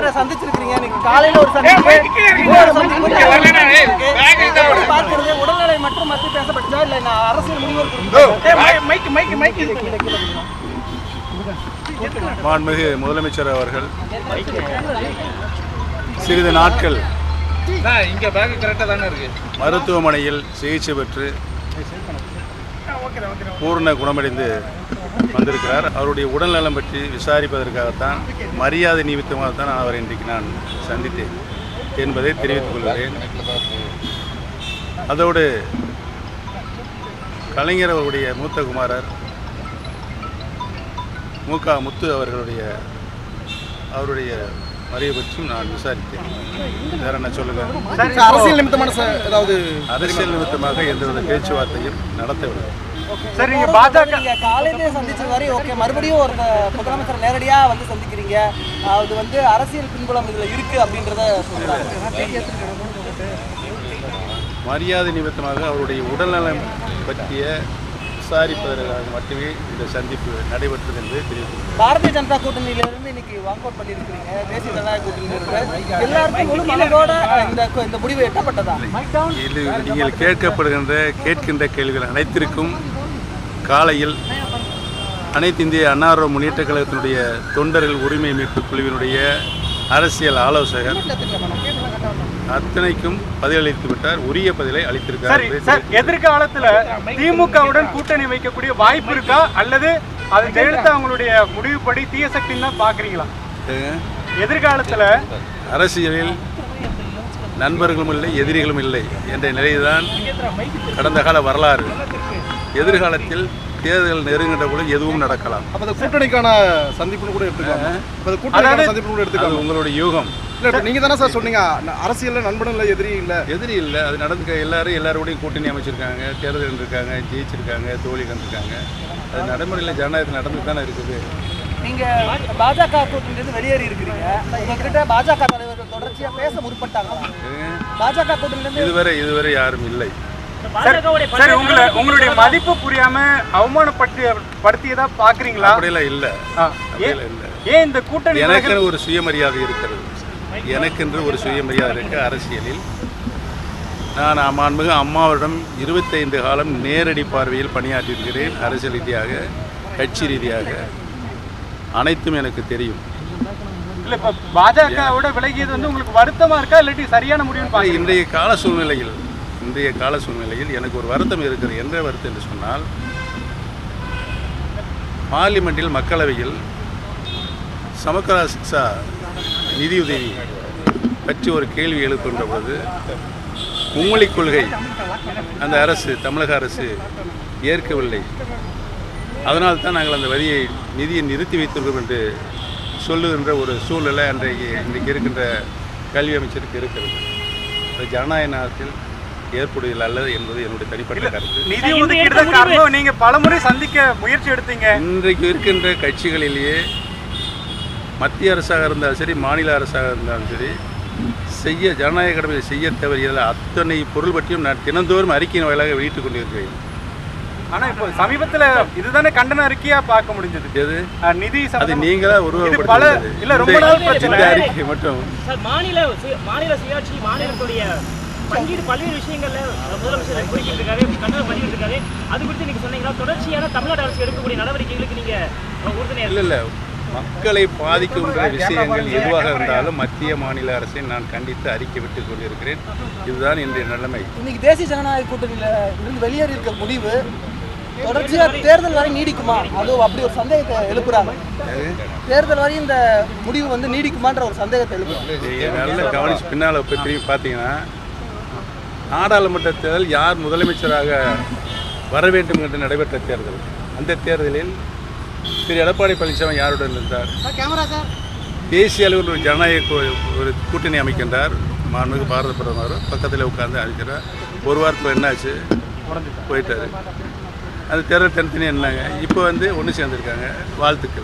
முதலமைச்சரை சந்திச்சிருக்கீங்க இன்னைக்கு காலையில ஒரு சந்திப்பு பார்க்கிறது உடல்நிலை மட்டும் பத்தி பேசப்பட்டதா இல்ல நான் அரசியல் முடிவு மாண்புமிகு முதலமைச்சர் அவர்கள் சிறிது நாட்கள் இங்க பேக் கரெக்டா தானே இருக்கு. மருத்துவமனையில் சிகிச்சை பெற்று பூர்ண குணமடைந்து வந்திருக்கிறார். அவருடைய உடல்நலம் பற்றி விசாரிப்பதற்காகத்தான் மரியாதை நிமித்தமாகத்தான் நான் அவரை இன்றைக்கு நான் சந்தித்தேன் என்பதை தெரிவித்துக் கொள்கிறேன். அதோடு கலைஞர் அவருடைய மூத்த குமாரர் மு முத்து அவர்களுடைய அவருடைய பற்றியும் நான் விசாரித்தேன். வேற என்ன சொல்லுங்க? அரசியல் நிமித்தமான ஏதாவது அரசியல் நிமித்தமாக எந்தவித பேச்சுவார்த்தையும் நடத்தவில்லை. சரி நீங்க பாஜக நீங்க காலையிலே சந்திச்சது வரை ஓகே மறுபடியும் ஒரு முதலமைச்சர் நேரடியா வந்து சந்திக்கிறீங்க. அது வந்து அரசியல் பின்புலம் இதுல இருக்கு அப்படின்றத மரியாதை நிமித்தமாக அவருடைய உடல்நலம் பற்றிய விசாரிப்பதற்காக மட்டுமே இந்த சந்திப்பு நடைபெற்றது என்பதை தெரிவித்துள்ளேன் பாரதிய ஜனதா கூட்டணியில இருந்து இன்னைக்கு வாக் அவுட் பண்ணிருக்கீங்க தேசிய ஜனநாயக கூட்டணியில இருந்து எல்லாருக்கும் முழு மனதோட இந்த இந்த முடிவு எட்டப்பட்டதா? இது நீங்கள் கேட்கப்படுகின்ற கேட்கின்ற கேள்விகள் அனைத்திற்கும் காலையில் அனைத்து இந்திய அன்னார முன்னேற்ற கழகத்தினுடைய தொண்டர்கள் உரிமை மீட்பு குழுவினுடைய அரசியல் ஆலோசகர் அத்தனைக்கும் பதிலளித்து விட்டார். உரிய பதிலை அளித்திருக்கார் சரி எதிர்காலத்துல திமுகவுடன் கூட்டணி வைக்கக்கூடிய வாய்ப்பு இருக்கா? அல்லது அது ஜெயலலிதா அவங்களுடைய முடிவுப்படி தீய சக்தின்னு தான் பாக்குறீங்களா? தெரிவித்து- எதிர்காலத்துல அரசியலில் நண்பர்களும் இல்லை எதிரிகளும் இல்லை என்ற நிலைதான் கடந்த கால வரலாறு. எதிர்காலத்தில் தேர்தல் நெருங்கின்ற பொழுது எதுவும் நடக்கலாம். அப்ப அந்த கூட்டணிக்கான சந்திப்புன்னு கூட எடுத்துக்கலாம். கூட்டணிக்கான சந்திப்புன்னு கூட எடுத்துக்கலாம். உங்களுடைய யூகம். இல்ல இப்ப நீங்க தானே சார் சொன்னீங்க. அரசியல்ல நண்பனும் இல்ல எதிரி இல்ல. எதிரி இல்லை அது நடந்துக்க எல்லாரும் எல்லாரோடையும் கூட்டணி அமைச்சிருக்காங்க. தேர்தல் இருக்காங்க ஜெயிச்சிருக்காங்க தோல்வி கண்டிருக்காங்க. அது நடைமுறையில் ஜனநாயகத்தில் நடந்து தானே இருக்குது. நீங்க பாஜக கூட்டணியிலிருந்து வெளியேறி இருக்கிறீங்க. உங்ககிட்ட பாஜக தலைவர்கள் தொடர்ச்சியா பேச முற்பட்டாங்களா? பாஜக கூட்டணியிலிருந்து இதுவரை இதுவரை யாரும் இல்லை. சரி உங்களை உங்களுடைய மதிப்பு புரியாம அவமானப்பட்டு படுத்தியதா பாக்குறீங்களா? அப்படியெல்லாம் இல்லை. ஏன் அப்படியெல்லாம் இல்லை. ஏன் இந்த கூட்டணி எனக்கென்று ஒரு சுயமரியாதை இருக்கிறது. எனக்கென்று ஒரு சுயமரியாதை இருக்கு அரசியலில். நான் மாண்புமிகு அம்மாவிடம் இருபத்தைந்து காலம் நேரடி பார்வையில் பணியாற்றியிருக்கிறேன். அரசியல் ரீதியாக கட்சி ரீதியாக. அனைத்தும் எனக்கு தெரியும். இல்ல இப்ப பாஜகவோட விலகியது வந்து உங்களுக்கு வருத்தமா இருக்கா? இல்லாட்டி சரியான பாக்குறீங்க இன்றைய கால சூழ்நிலையில் இன்றைய கால சூழ்நிலையில் எனக்கு ஒரு வருத்தம் இருக்கிறது என்ற வருத்தம் என்று சொன்னால் பார்லிமெண்டில் மக்களவையில் சமக்கரா சிக்ஷா நிதியுதவி பற்றி ஒரு கேள்வி எழுப்புகின்ற பொழுது மும்மொழி கொள்கை அந்த அரசு தமிழக அரசு ஏற்கவில்லை. அதனால் தான் நாங்கள் அந்த வரியை நிதியை நிறுத்தி வைத்திருக்கிறோம் என்று சொல்லுகின்ற ஒரு சூழ்நிலை அன்றைக்கு இன்றைக்கு இருக்கின்ற கல்வி அமைச்சருக்கு இருக்கிறது. ஜனநாயக நாட்டில் ஏற்புடையது அல்லது என்பது என்னுடைய தனிப்பட்ட கருத்து. நிதி ஒதுக்கீடு காரணம். நீங்க பலமுறை சந்திக்க முயற்சி எடுத்தீங்க. இன்றைக்கு இருக்கின்ற கட்சிகளிலேயே மத்திய அரசாக இருந்தாலும் சரி மாநில அரசாக இருந்தாலும் சரி செய்ய ஜனநாயக கடமையை செய்ய தவறியதில் அத்தனை பொருள் பற்றியும் நான் தினந்தோறும் அறிக்கையின் வாயிலாக வெளியிட்டுக் கொண்டிருக்கிறேன். ஆனா இப்போ சமீபத்துல இதுதானே கண்டன அறிக்கையா பார்க்க முடிஞ்சது. எது? நிதி அது நீங்களா இது பல இல்ல ரொம்ப நாள் பிரச்சனை. அறிக்கை மட்டும். சார் மாநில மாநில சுயாட்சி மாநிலத்துடைய பங்கீடு பல்வேறு விஷயங்கள்ல முதலமைச்சர் குறிப்பிட்டிருக்காரு கண்டனம் பண்ணிட்டு அது குறித்து நீங்க சொன்னீங்கன்னா தொடர்ச்சியான தமிழ்நாடு அரசு எடுக்கக்கூடிய நடவடிக்கைகளுக்கு நீங்க உறுதுணையா இல்லை இல்லை. மக்களை பாதிக்கின்ற விஷயங்கள் எதுவாக இருந்தாலும் மத்திய மாநில அரசை நான் கண்டித்து அறிக்கை விட்டுக் கொண்டிருக்கிறேன். இதுதான் இன்றைய நிலைமை. இன்னைக்கு தேசிய ஜனநாயக கூட்டணியில இருந்து வெளியேறி இருக்க முடிவு தொடர்ச்சியா தேர்தல் வரை நீடிக்குமா? அதுவும் அப்படி ஒரு சந்தேகத்தை எழுப்புறாங்க. தேர்தல் வரை இந்த முடிவு வந்து நீடிக்குமான்ற ஒரு சந்தேகத்தை எழுப்புறாங்க. நல்லா கவனிச்சு பின்னால் போய் திரும்பி பார்த்தீங்கன்னா நாடாளுமன்ற தேர்தல் யார் முதலமைச்சராக வர வேண்டும் என்று நடைபெற்ற தேர்தல். அந்த தேர்தலில் திரு. எடப்பாடி பழனிசாமி யாருடன் இருந்தார்? தேசிய அளவில் ஒரு ஜனநாயக கூ- ஒரு கூட்டணி அமைக்கின்றார் மாண்புமிகு பாரத பிரதமர். பக்கத்தில் உட்கார்ந்து அழைக்கிறார் ஒரு வாரத்தில் என்னாச்சு? போயிட்டாரு. அந்த தேர்தல் தனித்தனி என்னங்க? இப்போ வந்து ஒன்று சேர்ந்துருக்காங்க. வாழ்த்துக்கள்.